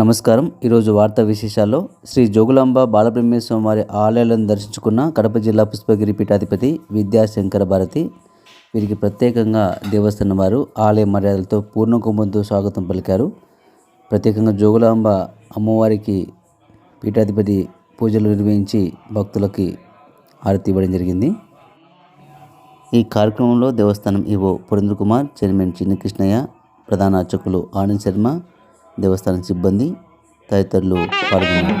నమస్కారం. ఈరోజు వార్తా విశేషాల్లో శ్రీ జోగులాంబ బాలబ్రహ్మేశ్వర వారి ఆలయాలను దర్శించుకున్న కడప జిల్లా పుష్పగిరి పీఠాధిపతి విద్యాశంకర భారతి. వీరికి ప్రత్యేకంగా దేవస్థానం వారు ఆలయ మర్యాదలతో పూర్ణ కుంభంతో స్వాగతం పలికారు. ప్రత్యేకంగా జోగులాంబ అమ్మవారికి పీఠాధిపతి పూజలు నిర్వహించి భక్తులకి హారతి ఇవ్వడం జరిగింది. ఈ కార్యక్రమంలో దేవస్థానం ఈవో పురేంద్ర కుమార్ చైర్మన్ చిన్ని కృష్ణయ్య ప్రధాన అర్చకులు ఆనంద్ శర్మ దేవస్థానం సిబ్బంది తదితరులు పాల్గొన్నారు